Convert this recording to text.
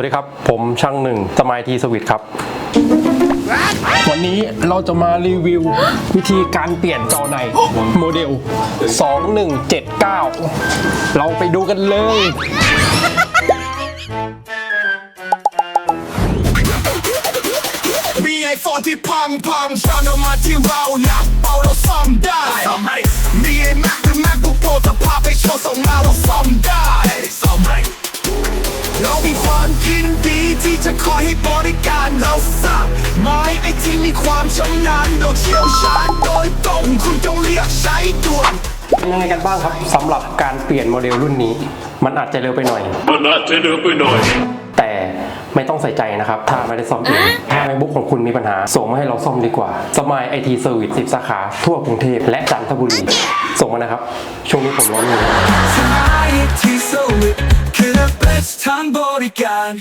วัสดีครับ ผมช่างหนึ่งสมายทีสวิตครับ วันนี้เราจะมารีวิววิธีการเปลี่ยนจอในโมเดล 2179 เราไปดูกันเลยมีไอโฟนที่พังพังชอนอมาที่เราหนักเบาเราซ่อมได้ซ่อมให้มีไอแม็กหรือแม็กบุ๊กโปรจะพาไปโชว์ส่งมาเราซ่อมได้ มีความยินดีที่จะคอยให้บริการเราสักไม่ไอที่มีความชำนาญเราเชี่ยวชาญโดยตรงคุณจงเรียกใช้ด่วนเป็นยังไงกันบ้างครับสำหรับการเปลี่ยนโมเดลรุ่นนี้ มันอาจจะเร็วไปหน่อย มันอาจจะเร็วไปหน่อย แต่ไม่ต้องใส่ใจนะครับ ถ้าไม่ได้ซ่อมเองถ้า MacBook ของคุณมีปัญหา ส่งมาให้เราซ่อมดีกว่า สมายไอทีเซอร์วิส10สาขา ทั่วกรุงเทพและจันทบุรี ส่งมานะครับ ช่วงนี้ผมร้อนเงินทำไมที่ สุดคือ the best ทางบริการ